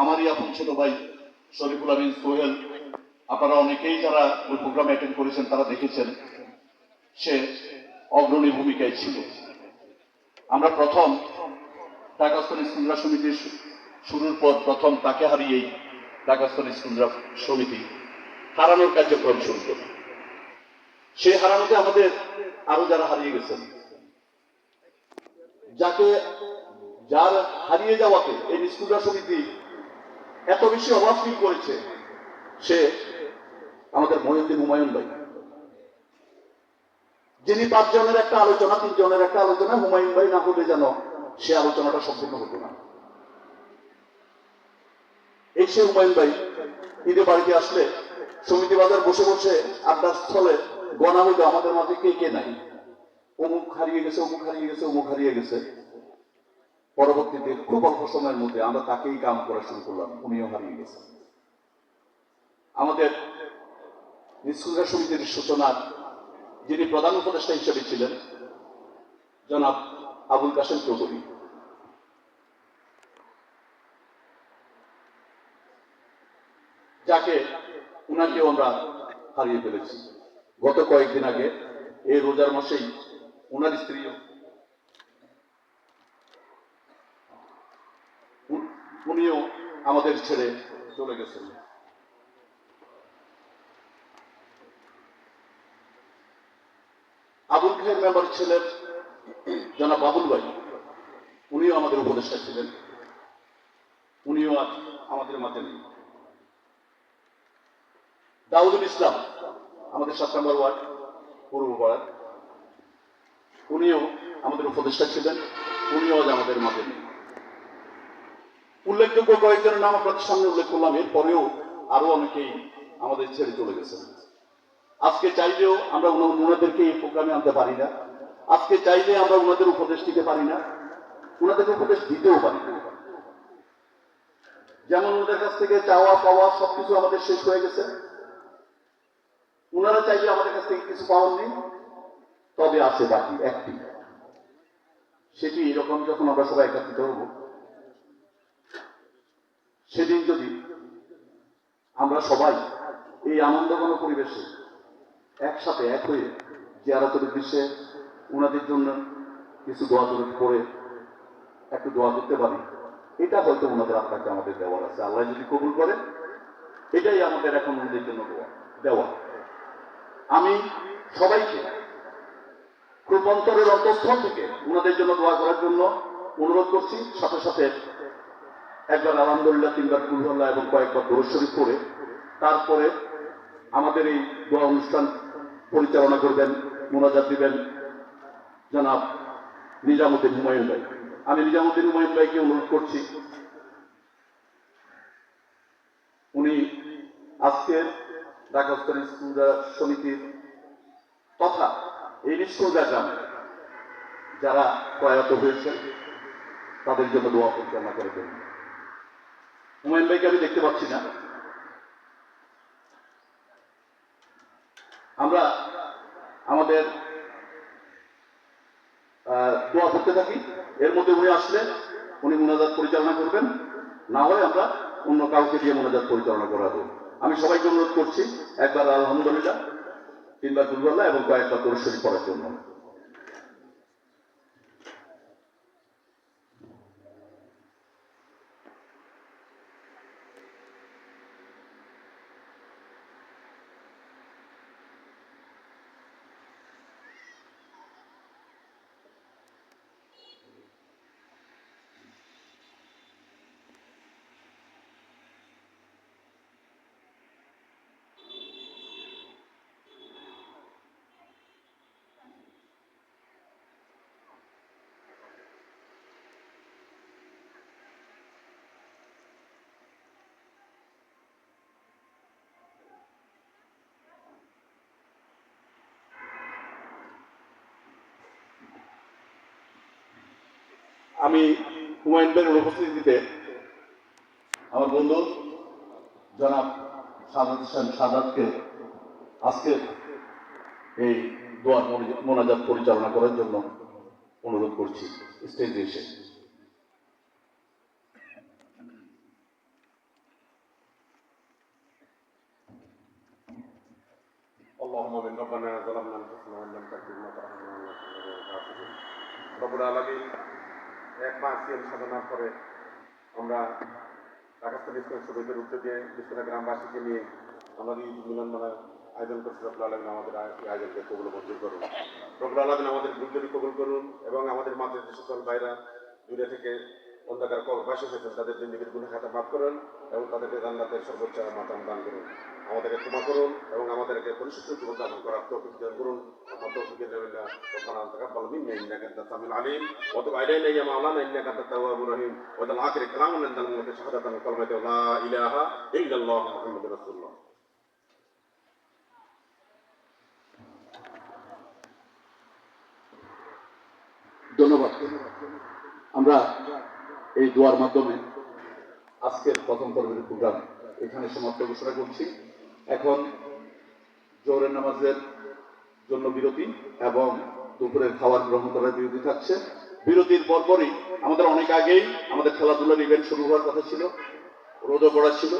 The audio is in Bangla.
আমারই আপন ছোট ভাই শরীফুল আমিন সোহেল, আপনারা অনেকেই যারা ওই প্রোগ্রাম অ্যাটেন্ড করেছেন, তারা দেখেছেন সে অগ্রণী ভূমিকায় ছিল। আমরা প্রথম ঢাকাস্থল স্কুলরা সমিতির শুরুর পর প্রথম তাকে হারিয়েই ঢাকাস্থল স্কুলরা সমিতি হারানোর কার্যক্রম শুরু করি। সে হারানোতে আমাদের আরও যারা হারিয়ে গেছেন, যাকে, যার হারিয়ে যাওয়াতে এই স্কুলরা সমিতি এত বেশি অভাব ফিল করেছে। সে আমাদের মহিউদ্দিন হুমায়ুন ভাই। যিনি পাঁচজনের একটা আলোচনা, তিনজনের একটা আলোচনা, হুমায়ুন ভাই না হলে যেন সে আলোচনাটা সম্পূর্ণ হতো না। এই সে হুমায়ুন ভাই ঈদে বাড়িতে আসলে সমিতি বাজার বসে বসে আড্ডার স্থলে গণা হইতো আমাদের মাঝে কে কে নাই? অমুক হারিয়ে গেছে, অমুক হারিয়ে গেছে, অমুক হারিয়ে গেছে। পরবর্তীতে খুব অল্প সময়ের মধ্যে আমরা তাকেই কাম করা শুরু করলাম, উনিও হারিয়ে গেছে আমাদের স্কুলরা সমিতির সূচনার যিনি প্রধান উপদেষ্টা হিসেবে ছিলেন, জনাব আবুল কাসেম চৌধুরী। যাকে উনাকেও আমরা হারিয়ে ফেলেছি। গত কয়েকদিন আগে, এই রোজার মাসেই ওনার স্ত্রীও উন- উনিও আমাদের ছেড়ে চলে গেছেন। আবুল খায়ের মেম্বার ছিলেন জনাব বাবুল ভাই। উনিও আমাদের উপদেষ্টা ছিলেন। উনিও আজ আমাদের মাঝে নেই। দাউদুল ইসলাম, আমাদের সাত নম্বর ওয়ার্ড, পূর্ব পাড়ার। উনিও আমাদের উপদেষ্টা ছিলেন। উনিও আজ আমাদের মাঝে নেই। উল্লেখযোগ্য কয়েকজনের নাম আপনাদের সামনে উল্লেখ করলাম, এরপরেও আরও অনেকেই আমাদের ছেড়ে চলে গেছেন। আজকে চাইলেও আমরা ওনাদেরকে এই প্রোগ্রামে আনতে পারি না। আজকে চাইলে আমরা ওনাদের উপদেশ দিতে পারি না। উনাদেরকে উপদেশ দিতেও পারি না। যেমন ওনাদের কাছ থেকে চাওয়া পাওয়া সবকিছু আমাদের শেষ হয়ে গেছে। ওনারা চাইলে আমাদের কাছ থেকে কিছু পাওয়ার তবে আছে বাকি একটি। সেটি এরকম যখন আমরা সবাই একত্রিত হব। সেদিন যদি আমরা সবাই এই আনন্দঘন পরিবেশে একসাথে এক হয়ে জিয়ারতের উদ্দেশ্যে ওনাদের জন্য কিছু দোয়া দরদ করে একটু দোয়া করতে পারি, এটা হয়তো ওনাদের আপনাকে আমাদের দেওয়ার আছে। আল্লাহ যদি কবুল করে এটাই আমাদের এখন ওনাদের জন্য দোয়া দেওয়া। আমি সবাইকে খুব অন্তরের অন্তঃস্থল থেকে ওনাদের জন্য দোয়া করার জন্য অনুরোধ করছি, সাথে সাথে একবার আলহামদুলিল্লাহ, তিনবার কুলহল্লা এবং কয়েকবার দরুদ শরীফ করে তারপরে আমাদের এই দোয়া অনুষ্ঠান পরিচালনা করবেন, মোনাজাত দিবেন জনাব নিজামুদ্দিন হুমায়ুন ভাই। আমি নিজামুদ্দিন হুমায়ুন ভাইকে অনুরোধ করছি, উনি আজকের ঢাকাস্তর স্কুল সমিতির তথা এই নিষ্কুলদা গ্রামে যারা প্রয়াত হয়েছেন, তাদের জন্য দোয়া পরিচালনা করে দেবেন। হুমায়ুন ভাইকে আমি দেখতে পাচ্ছি না। আমরা আমাদের দোয়া করতে থাকি। এর মধ্যে উনি আসলে, উনি মোনাজাত পরিচালনা করবেন। না হয় আমরা অন্য কাউকে দিয়ে মোনাজাত পরিচালনা করাবো। আমি সবাইকে অনুরোধ করছি, একবার আলহামদুলিল্লাহ, তিনবার দুর্বল্লা এবং কয়েকবার পরিশরী করার জন্য। আমি হুমায়ুন বেনের উপস্থিতিতে আমার বন্ধু জনাব সাদাত হোসেন সাদাতকে আজকে এই দোয়ার মোনাজাত পরিচালনা করার জন্য অনুরোধ করছি স্টেজে এসে। ربنا ظلمنا انفسنا وان لم تغفر لنا العالمين এক মাস সিএম সাধনার পরে আমরা পাকিস্তান সবাইদের উঠতে দিয়ে বিশ্বনা গ্রামবাসীকে নিয়ে আমরা এই মিলন আয়োজন করছি? রব্বুল আলমিন আমাদের আয়- আয়োজনকে কবুল মঞ্জুর করুন। রব্বুল আলমিন আমাদের গুরুদেরই কবুল করুন এবং আমাদের মাঝে যে সকল ভাইরা দূরে থেকে অন্ধকার কবরবাসী হয়েছেন তাদের জিন্দিগির গুণে খাতা মাফ করুন এবং তাদেরকে জান্নাতের সর্বোচ্চ মাতাম দান করুন আমাদেরকে ক্ষমা করুন এবং আমাদেরকে পরিশুদ্ধ জীবন যাপন করার তৌফিক দান করুন আমার তৌফিকের জন্য ربنا تقبل منا انك انت السميع العليم وتب علينا يا مولانا انك انت التواب الرحيم وجعل اخر كلامنا عند الملك شهادة كلمة لا اله الا الله محمد رسول الله ধন্যবাদ আমরা এই দোয়ার মাধ্যমে আজকের প্রথম পর্বের প্রোগ্রাম এখানে সমাপ্ত ঘোষণা করছি। এখন জোহরের নামাজের জন্য বিরতি এবং দুপুরের খাবার গ্রহণ করার বিরতি থাকছে। বিরতির পরপরই আমাদের অনেক আগেই আমাদের খেলাধুলার ইভেন্ট শুরু হওয়ার কথা ছিল, রোদও পড়া ছিল।